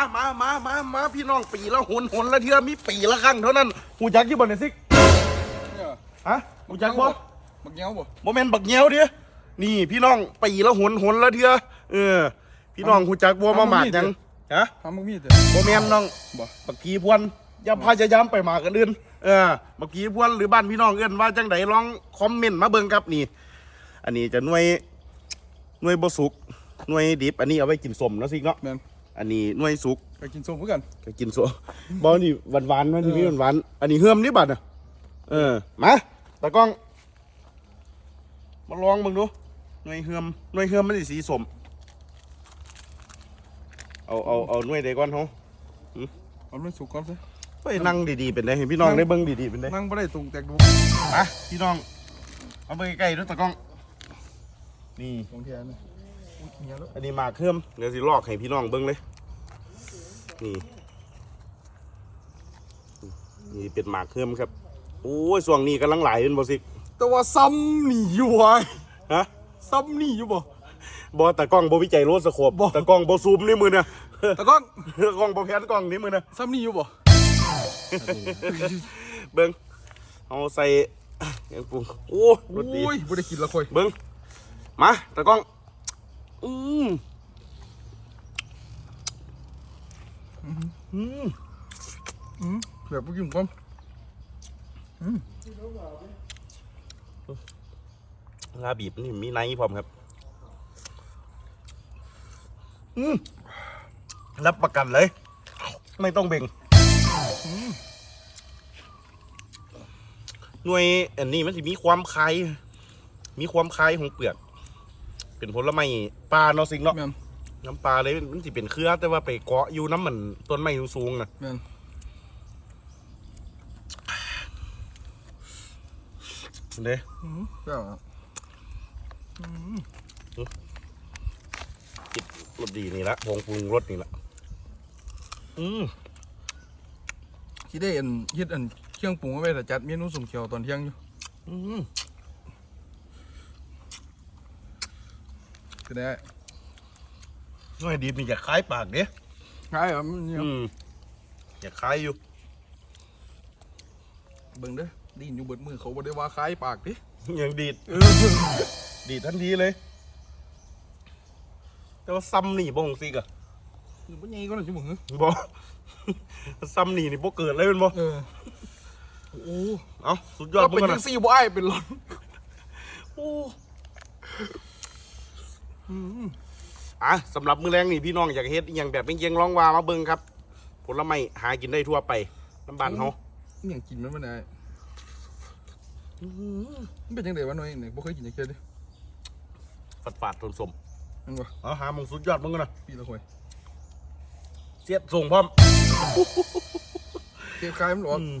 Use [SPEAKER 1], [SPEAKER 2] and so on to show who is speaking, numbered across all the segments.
[SPEAKER 1] มามามามามาพี่น้องปีละหนหนละเทื่อมีปีละครั้งเท่านั้นหูจักยี่บ่เนี่ยซิก
[SPEAKER 2] เนี่ย
[SPEAKER 1] ฮะหูจักบ่
[SPEAKER 2] บักเงี้ยวบ่
[SPEAKER 1] โมเมนต์บักเงี้ยวเดียนี่พี่น้องปีละหนหนละเทื่อเออ พี่น้องหูจักบัวมาหมาดหยังฮะ
[SPEAKER 2] ทำบักมีดเถ
[SPEAKER 1] โมเมนต์น้อง
[SPEAKER 2] บ่
[SPEAKER 1] บักกีพวนอย่าพยายามไปหมากันอื่นเออบักกีพวนหรือบ้านพี่น้องเอื้อนว่าจังไดลองคอมเมนต์มาเบิ่งครับนี่ อันนี้จะหน่วยหน่วยบ่สุกหน่วยดิบอันนี้เอาไว้กินสมเนาะสิเนาะ
[SPEAKER 2] แม่น
[SPEAKER 1] อันนี้หน่วยสุก
[SPEAKER 2] ไปกินส้มเพื่อกัน
[SPEAKER 1] ก็กินสมบอนี่หวานหวานๆมันที่มีหวานหวานๆอันนี้เฮือมนี่บัดน่ะเออมาตากล้องมาลองเบิ่งดูหน่วยเฮือมหน่วยเฮือมมันสิสีสมเอาเอาเอาหน่วยใดก่อนเฮา
[SPEAKER 2] เอาไม่สุกก่อนสิ
[SPEAKER 1] ไปนั่งดีๆเป็นได้เห็นพี่น้องได้เบิ่งดีๆเป็นได้
[SPEAKER 2] นั่งไม่ได้ตรงแตกดู
[SPEAKER 1] มาพี่น้องเอาไปใกล้ๆด้วยตากล้องนี่
[SPEAKER 2] ของแท้นี่อุ๊ยเงี้ยแล้ว
[SPEAKER 1] อันนี้หมากเครื่อมเดี๋ยวสิลอกให้พี่น้องเบิ่งเลย นี่ นี่เป็นหมากเครื่อมครับ โอ้ยช่วงนี้กำลังไหลเป็นบ่สิ
[SPEAKER 2] แต่ว่าซ้ำนี่อยู่วะ
[SPEAKER 1] ฮะ
[SPEAKER 2] ซ้ำนี่อยู่บ่
[SPEAKER 1] บ่ตากล้องบ่วิจัยโลดสโคป
[SPEAKER 2] บ่
[SPEAKER 1] ตากล้องบ่ซูมนี่มือเนี่ย
[SPEAKER 2] แต่ก็
[SPEAKER 1] ตากล้องบ่แพนกล้องนี่มือเนี่ย
[SPEAKER 2] ซ้ำนี่อยู่บ่
[SPEAKER 1] เบิ่งเอาใส่หยังปรุงโอ้รสดี
[SPEAKER 2] โอ้ยบ่ได้กินละค่อย
[SPEAKER 1] เบิ้งมาตะกล้อง อืมอืม
[SPEAKER 2] อืมแบบบ่กินก่อน
[SPEAKER 1] ลาบีบนี่มีไนท์พร้อมครับ อืมรับประกันเลย ไม่ต้องเบ่งอืมหน่วยอันนี้มันจะมีความคล้าย มีความคล้ายของเปลือก เป็นผลไม้ปลาเนาะสิงเนาะ
[SPEAKER 2] แม่น
[SPEAKER 1] น้ำปลาเลยมันสิเป็นเครือ แต่ว่าไปเกาะอยู่น้ำมันต้นไม้สูงๆนะ
[SPEAKER 2] แม่น
[SPEAKER 1] เด้
[SPEAKER 2] อืมเจ้าอะ
[SPEAKER 1] กินรสดีนี่ละผงปรุงรสนี่ละอืม
[SPEAKER 2] คิดได้อันเฮ็ดอันเครื่องปรุงเอาไว้แต่จัดเมนูสุ่มเขียวตอนเที่ยงอยู่
[SPEAKER 1] อืม
[SPEAKER 2] ก็ได้
[SPEAKER 1] หน่อยดีนี่อยากคล้ายปากเด้
[SPEAKER 2] ง่ายอะมันเนี่ย
[SPEAKER 1] อืมอยากคล้ายอยู่
[SPEAKER 2] เบิ่งเด้อไดยินอยู่เบิดมือเขาบ่ได้ว่าคล้ายปากดิ
[SPEAKER 1] ยังดีด
[SPEAKER 2] เออ
[SPEAKER 1] ดีดทันทีเลย แต่ว่าซ้ำนี่บ่หงซิกอะ
[SPEAKER 2] นี่บ่ใหญ่ก็น่าสิบ่หือ
[SPEAKER 1] บ่ ซ้ำนี่นี่บ่เกิดเลยเป็นบ่
[SPEAKER 2] เออโอ้
[SPEAKER 1] เอ้าสุดยอด
[SPEAKER 2] ก็
[SPEAKER 1] มึ
[SPEAKER 2] เป็น
[SPEAKER 1] งกัน
[SPEAKER 2] จั
[SPEAKER 1] นะ
[SPEAKER 2] งซี่บ่อ้ายเป็นหลอน
[SPEAKER 1] โอ้ อะสำหรับมื้อแรงนี่พี่น้องอยากเฮ็ดอหย่างแบบเก่งๆลองว่ามาเบิ่งครับ ผลไม้หากินได้ทั่วไปน้ำบ้านเฮา
[SPEAKER 2] อิหยังกินมันบ่ได้มันเป็นจังได๋วะน้อยนี่บ่เคยกินจังซี่เด้
[SPEAKER 1] ฝาดฝาดๆสม
[SPEAKER 2] มันบ่
[SPEAKER 1] ๆเอาหาหมองสุดยอดมึงกันนะ
[SPEAKER 2] ปีละค่อย
[SPEAKER 1] เสียบส่งพร้อม
[SPEAKER 2] เทียบคล้ายมันหรอ
[SPEAKER 1] อืม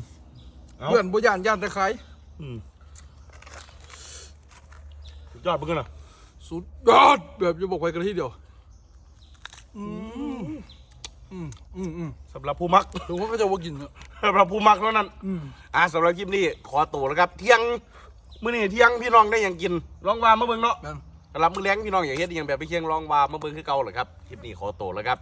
[SPEAKER 1] เอา
[SPEAKER 2] เพื่อนบ่ย่านย่านแต่คล้าย
[SPEAKER 1] อืมสุดยอดมึงกันนะ
[SPEAKER 2] สุดยอดแบบจะบอกไปกันทีเดียว อืมอืมอืมอืม
[SPEAKER 1] สำหรับผู้มัก
[SPEAKER 2] ถึงว่าก็จะบ่กินเนอะ
[SPEAKER 1] สำหรับผู้มักเท่านั้น
[SPEAKER 2] อืม
[SPEAKER 1] อ่าสำหรับคลิปนี้ขอตัวแล้วครับ เที่ยงมื้อนี้เที่ยงพี่น้องได้หยังกินลองว่ามาเบิ่งเนาะ
[SPEAKER 2] นั่น
[SPEAKER 1] สำหรับมื้อแรงพี่น้องอยากเฮ็ดอหย่างแบบไปเคียงลองว่ามาเบิ่งคือเก่าเหรอครับคลิปนี้ขอตัวแล้วครับ